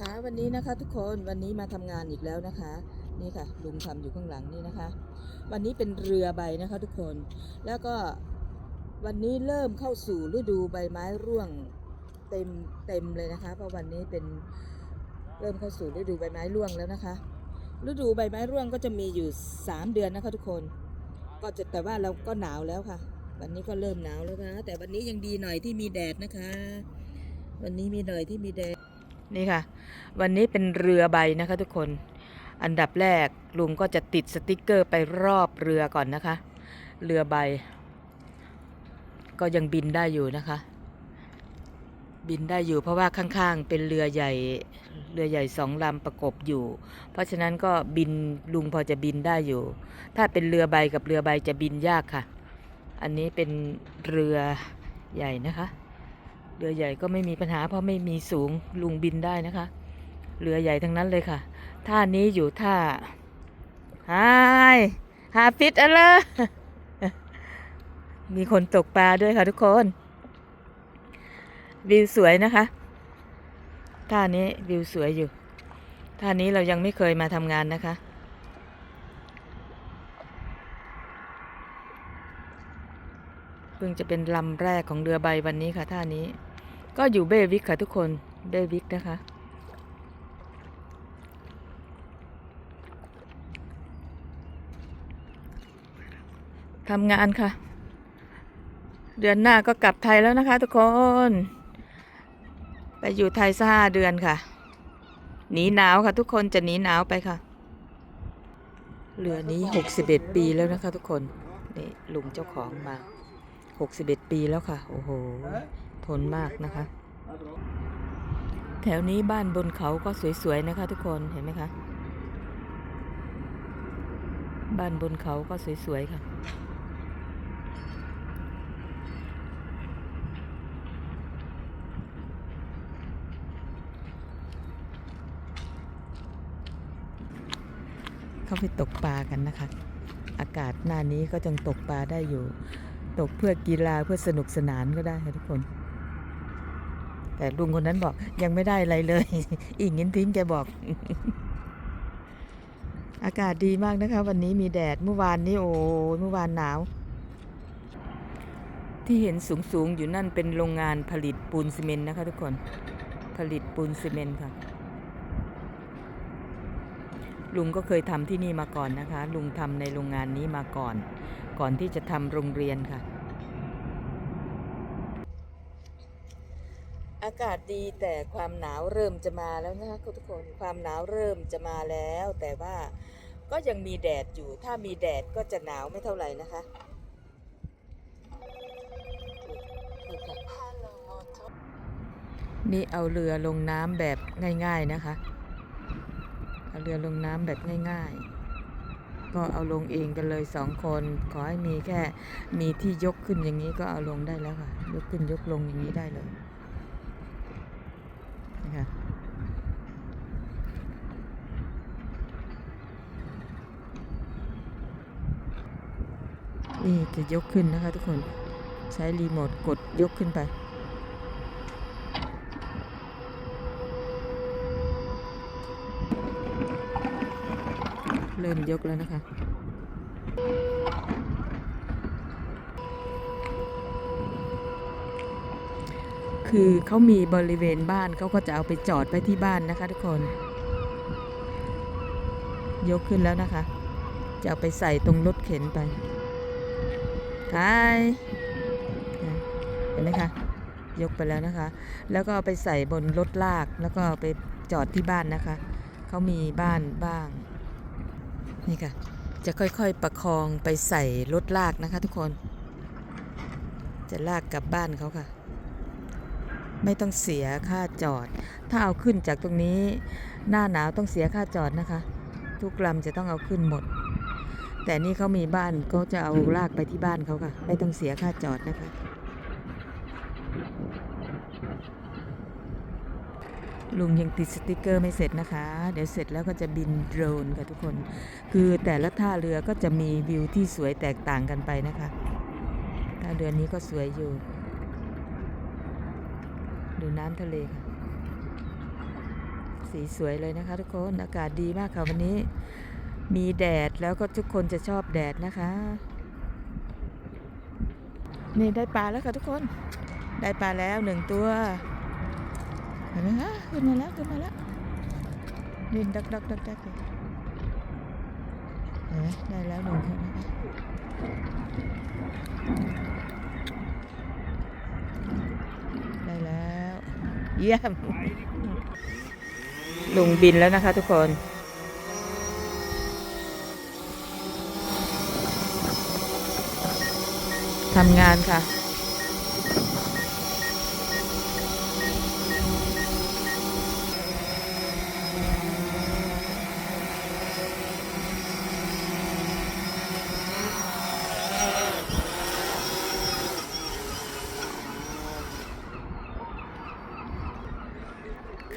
ค่ะวันนี้นะคะทุกคนวันนี้มาทำงานอีกแล้วนะคะ นี่ค่ะลุงทำอยู่ข้างหลังนี่นะคะ วันนี้เป็นเรือใบนะคะทุกคนแล้วก็วันนี้เริ่มเข้าสู่ฤดูใบไม้ร่วงเต็มเต็มเลยนะคะ เพราะวันนี้เป็นเริ่มเข้าสู่ฤดูใบไม้ร่วงแล้วนะคะ ฤดูใบไม้ร่วงก็จะมีอยู่ 3 เดือนนะคะทุกคน ก็จะแต่ว่าเราก็หนาวแล้วค่ะ วันนี้ก็เริ่มหนาวแล้วนะแต่วันนี้ยังดีหน่อยที่มีแดดนะคะ วันนี้มีหน่อยที่มีแดด นี่ค่ะ วันนี้เป็นเรือใบนะคะทุกคน อันดับแรกลุงก็จะติดสติกเกอร์ไปรอบเรือก่อนนะคะ เรือใบ ก็ยังบินได้อยู่นะคะ บินได้อยู่เพราะว่าข้างๆ เป็นเรือใหญ่ เรือใหญ่สองลำประกบอยู่ เพราะฉะนั้นก็บินลุงพอจะบินได้อยู่ ถ้าเป็นเรือใบกับเรือใบจะบินยากค่ะ อันนี้เป็นเรือใหญ่นะคะ เรือใหญ่ก็ไม่มีปัญหาเพราะไม่มีสูงลุงบินได้นะคะ เรือใหญ่ทั้งนั้นเลยค่ะ ท่านี้อยู่ท่าไฮหาฟิตอะไรมีคนตกปลาด้วยค่ะทุกคน วิวสวยนะคะท่านี้วิวสวยอยู่ท่านี้เรายังไม่เคยมาทำงานนะคะ เพิ่งจะเป็นลำแรกของเรือใบวันนี้ค่ะท่านี้ ก็อยู่เบวิกค่ะทุกคน เบวิกนะคะ ทำงานค่ะ เดือนหน้าก็กลับไทยแล้วนะคะทุกคน ไปอยู่ไทยสักห้าเดือนค่ะ หนีหนาวค่ะทุกคนจะหนีหนาวไปค่ะ เรือนี้หกสิบเอ็ดปีแล้วนะคะทุกคน นี่ลุงเจ้าของมาหกสิบเอ็ดปีแล้วค่ะ โอ้โห ทนมากนะคะ แถวนี้บ้านบนเขาก็สวยๆนะคะ ทุกคนเห็นไหมคะ บ้านบนเขาก็สวยๆค่ะเข้าไปตกปลากันนะคะ อากาศหน้านี้ก็ยังตกปลาได้อยู่ ตกเพื่อกีฬาเพื่อสนุกสนานก็ได้ค่ะทุกคน แต่ลุงคนนั้นบอกยังไม่ได้อะไรเลย อีกงินทิ้งแกบอก อากาศดีมากนะคะ วันนี้มีแดดเมื่อวานนี้โอ้เมื่อวานหนาว ที่เห็นสูงสูงๆอยู่นั่นเป็นโรงงานผลิตปูนซีเมนต์นะคะทุกคนผลิตปูนซีเมนต์ค่ะ ลุงก็เคยทำที่นี่มาก่อนนะคะ ลุงทำในโรงงานนี้มาก่อน ก่อนที่จะทำโรงเรียนค่ะ อากาศดีแต่ความหนาวเริ่มจะมาแล้วนะคะทุกคนความหนาวเริ่มจะมาแล้ว แต่ว่าก็ยังมีแดดอยู่ ถ้ามีแดดก็จะหนาวไม่เท่าไหร่นะคะนี่เอาเรือลงน้ำแบบง่าย ๆนะคะ เอาเรือลงน้ำแบบง่าย ๆ ก็เอาลงเองกันเลยสองคน ขอให้มีแค่มีที่ยกขึ้นอย่างนี้ก็เอาลงได้แล้วค่ะ ยกขึ้นยกลงอย่างนี้ได้เลย คะนี่จะยกขึ้นนะคะทุกคนใช้รีโมทกดยกขึ้นไป เริ่มยกแล้วนะคะ คือเขามีบริเวณบ้านเขาก็จะเอาไปจอดไว้ที่บ้านนะคะทุกคน ยกขึ้นแล้วนะคะ จะเอาไปใส่ตรงรถเข็นไปทายเห็นไหมคะยกไปแล้วนะคะ แล้วก็เอาไปใส่บนรถลากแล้วก็ไปจอดที่บ้านนะคะ เขามีบ้านบ้าง นี่ค่ะ จะค่อยๆประคองไปใส่รถลากนะคะทุกคน จะลากกลับบ้านเขาค่ะ ไม่ต้องเสียค่าจอด ถ้าเอาขึ้นจากตรงนี้ หน้าหนาวต้องเสียค่าจอดนะคะ ทุกลำจะต้องเอาขึ้นหมด แต่นี่เขามีบ้านเขาจะเอาลากไปที่บ้านเขาค่ะ ไม่ต้องเสียค่าจอดนะคะลุงยังติดสติกเกอร์ไม่เสร็จนะคะ เดี๋ยวเสร็จแล้วก็จะบินโดรนค่ะทุกคน คือแต่ละท่าเรือก็จะมีวิวที่สวยแตกต่างกันไปนะคะ ท่าเรือนี้ก็สวยอยู่ ดูน้ำทะเลค่ะ สีสวยเลยนะคะทุกคน อากาศดีมากค่ะวันนี้ มีแดดแล้วก็ทุกคนจะชอบแดดนะคะ นี่ได้ปลาแล้วค่ะทุกคน ได้ปลาแล้วหนึ่งตัวเห็นไหมคะขึ้นมาแล้วขึ้นมาแล้วดินดักดักดักดักเลยเห็นไหมได้แล้วหนึ่งตัวนะคะได้แล้ว เยี่ยม ลุงบินแล้วนะคะทุกคนทำงานค่ะ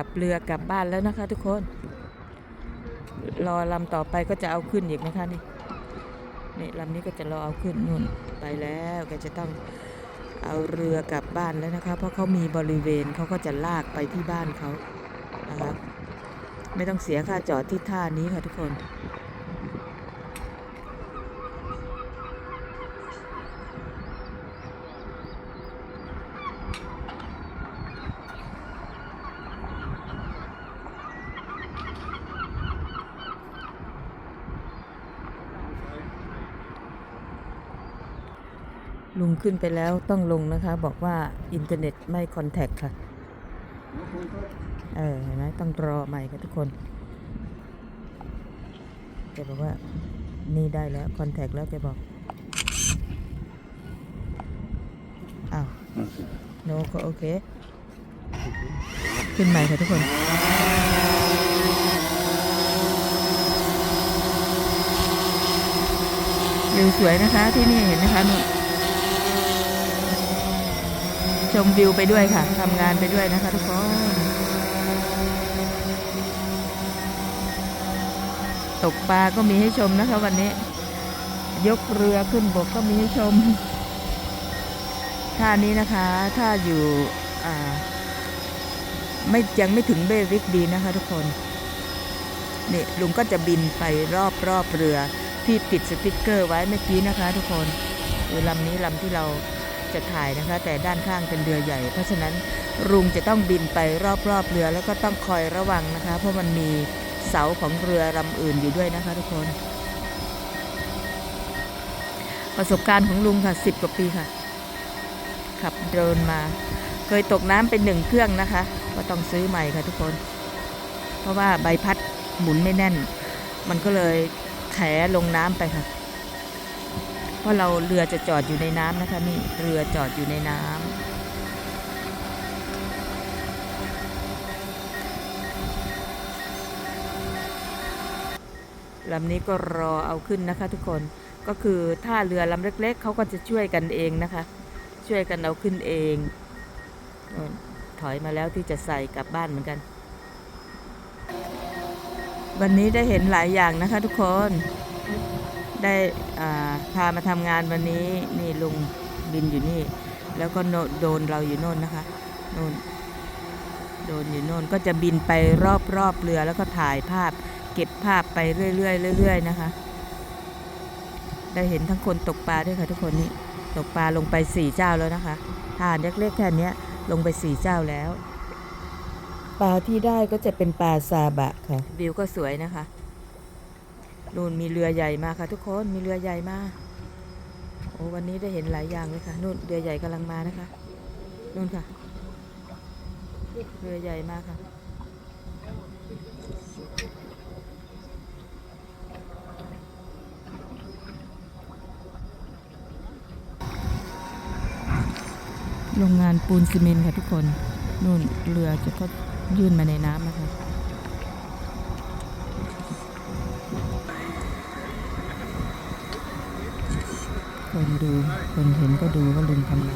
ขับเรือกลับบ้านแล้วนะคะทุกคน รอลำต่อไปก็จะเอาขึ้นอีกนะคะนี่นี่ลำนี้ก็จะรอเอาขึ้นนู่นไปแล้วก็จะต้องเอาเรือกลับบ้านแล้วนะคะ เพราะเขามีบริเวณเขาก็จะลากไปที่บ้านเขานะคะไม่ต้องเสียค่าจอดที่ท่านี้ค่ะทุกคน ลุงขึ้นไปแล้วต้องลงนะคะ บอกว่าอินเทอร์เน็ตไม่คอนแทคค่ะ เออเห็นไหมต้องรอใหม่ค่ะทุกคนแกบอกว่านี่ได้แล้วคอนแทคแล้วแกบอกอ้าวโนก็โอเค ขึ้นใหม่ค่ะทุกคนวิวสวยนะคะที่นี่เห็นนะคะนู่น ชมวิวไปด้วยค่ะทำงานไปด้วยนะคะทุกคนตกปลาก็มีให้ชมนะคะวันนี้ ยกเรือขึ้นบกก็มีให้ชมท่านี้นะคะถ้าอยู่ไม่ยังไม่ถึงเบริกดีนะคะทุกคนนี่ลุงก็จะบินไปรอบรอบเรือที่ติดสติกเกอร์ไว้เมื่อกี้นะคะทุกคนเรือลำนี้ลำที่เรา จะถ่ายนะคะ แต่ด้านข้างเป็นเรือใหญ่ เพราะฉะนั้นลุงจะต้องบินไปรอบๆเรือแล้วก็ต้องคอยระวังนะคะ เพราะมันมีเสาของเรือลำอื่นอยู่ด้วยนะคะทุกคน ประสบการณ์ของลุงค่ะสิบกว่าปีค่ะ ขับโดรนมา เคยตกน้ำเป็นหนึ่งเครื่องนะคะ ก็ต้องซื้อใหม่ค่ะทุกคน เพราะว่าใบพัดหมุนไม่แน่น มันก็เลยแขลงน้ำไปค่ะ เพราะเราเรือจะจอดอยู่ในน้ำนะคะนี่เรือจอดอยู่ในน้ำลำนี้ก็รอเอาขึ้นนะคะทุกคนก็คือถ้าเรือลำเล็ก ๆเขาก็จะช่วยกันเองนะคะ ช่วยกันเอาขึ้นเองถอยมาแล้วที่จะใส่กลับบ้านเหมือนกัน วันนี้ได้เห็นหลายอย่างนะคะทุกคน ได้อ่าพามาทำงานวันนี้นี่ลุงบินอยู่นี่ แล้วก็โนโดนเราอยู่โน่นนะคะโน่นโดนอยู่โน่นก็จะบินไปรอบรอบเรือแล้วก็ถ่ายภาพ เก็บภาพไปเรื่อยๆเรื่อยๆนะคะ ได้เห็นทั้งคนตกปลาด้วยค่ะทุกคนนี่ตกปลาลงไปสี่เจ้าแล้วนะคะทานเล็กๆแค่เนี้ยลงไปสี่เจ้าแล้วปลาที่ได้ก็จะเป็นปลาซาบะค่ะวิวก็สวยนะคะ นู่นมีเรือใหญ่มาค่ะ ทุกคนมีเรือใหญ่มาโอ้วันนี้ได้เห็นหลายอย่างเลยค่ะนู่นเรือใหญ่กำลังมานะคะนู่นค่ะ เรือใหญ่มากค่ะโรงงานปูนซีเมนต์ค่ะทุกคนนู่นเรือจะก็ยื่นมาในน้ำนะคะ คนดู คนเห็นก็ดูว่าลุงทำอะไร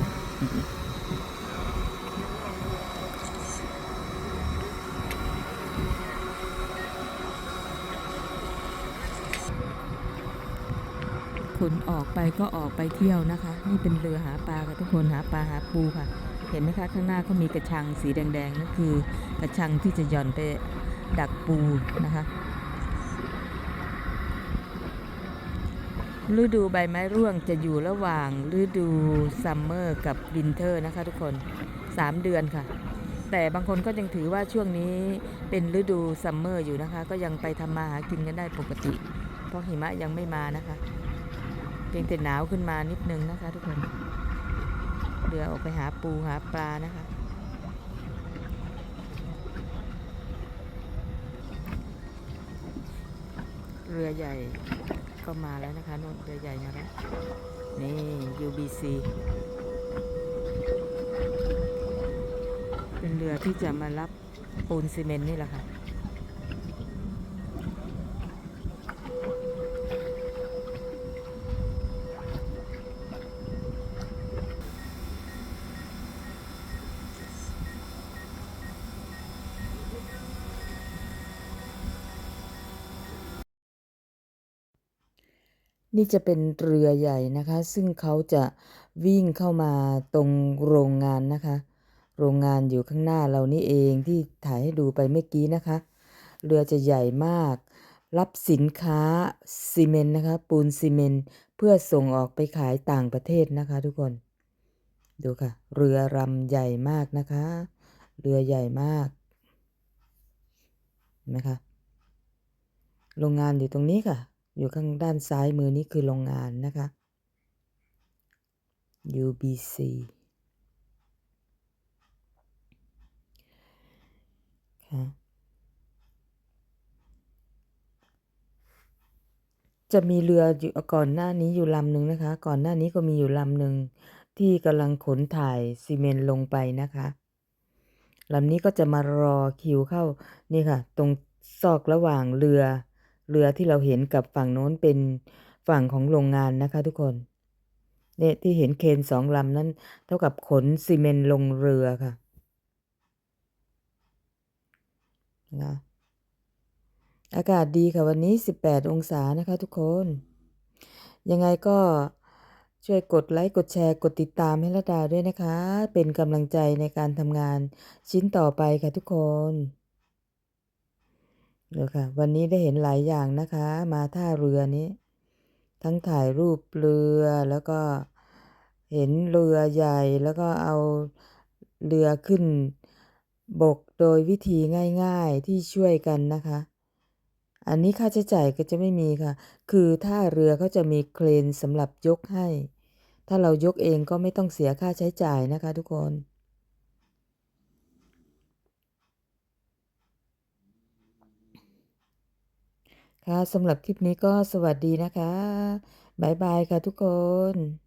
คนออกไปก็ออกไปเที่ยวนะคะ นี่เป็นเรือหาปลาค่ะทุกคนหาปลาหาปูค่ะ เห็นไหมคะข้างหน้าเขามีกระชังสีแดงๆนั่นคือกระชังที่จะหย่อนไปดักปูนะคะ ฤดูใบไม้ร่วงจะอยู่ระหว่างฤดูซัมเมอร์กับวินเทอร์นะคะทุกคน 3 เดือนค่ะ แต่บางคนก็ยังถือว่าช่วงนี้เป็นฤดูซัมเมอร์อยู่นะคะ ก็ยังไปทำมาหากินกันได้ปกติ เพราะหิมะยังไม่มานะคะ เพียงแต่หนาวขึ้นมานิดนึงนะคะ ทุกคนเรือออกไปหาปูหาปลานะคะเรือใหญ่ ก็มาแล้วนะคะนู่นเรือใหญ่มาแล้วนี่ UBC เป็นเรือที่จะมารับปูนซีเมนต์นี่แหละค่ะ นี่จะเป็นเรือใหญ่นะคะ ซึ่งเขาจะวิ่งเข้ามาตรงโรงงานนะคะ โรงงานอยู่ข้างหน้าเรานี่เองที่ถ่ายให้ดูไปเมื่อกี้นะคะ เรือจะใหญ่มาก รับสินค้าซีเมนต์นะคะ ปูนซีเมนต์เพื่อส่งออกไปขายต่างประเทศนะคะ ทุกคน ดูค่ะ เรือลำใหญ่มากนะคะ เรือใหญ่มากนะคะ โรงงานอยู่ตรงนี้ค่ะ อยู่ข้างด้านซ้ายมือนี้คือโรงงานนะคะ UBC ค่ะจะมีเรืออยู่ก่อนหน้านี้อยู่ลำหนึ่งนะคะ ก่อนหน้านี้ก็มีอยู่ลำหนึ่งที่กำลังขนถ่ายซีเมนต์ลงไปนะคะลำนี้ก็จะมารอคิวเข้านี่ค่ะ ตรงซอกระหว่างเรือ เรือที่เราเห็นกับฝั่งโน้นเป็นฝั่งของโรงงานนะคะทุกคนเนี่ยที่เห็นเคนสองลำนั้น เท่ากับขนซีเมนต์ลงเรือค่ะนะอากาศดีค่ะวันนี้ 18 องศานะคะทุกคน ยังไงก็ช่วยกดไลค์ กดแชร์ กดติดตามให้ละดาด้วยนะคะ เป็นกำลังใจในการทำงานชิ้นต่อไปค่ะทุกคน เดี๋ยวค่ะวันนี้ได้เห็นหลายอย่างนะคะ มาท่าเรือนี้ ทั้งถ่ายรูปเรือแล้วก็เห็นเรือใหญ่แล้วก็เอาเรือขึ้นบกโดยวิธีง่ายๆที่ช่วยกันนะคะ อันนี้ค่าใช้จ่ายก็จะไม่มีค่ะ คือถ้าเรือเขาจะมีเครนสำหรับยกให้ ถ้าเรายกเองก็ไม่ต้องเสียค่าใช้จ่ายนะคะทุกคน ค่ะสำหรับคลิปนี้ก็สวัสดีนะคะ บ๊ายบายค่ะทุกคน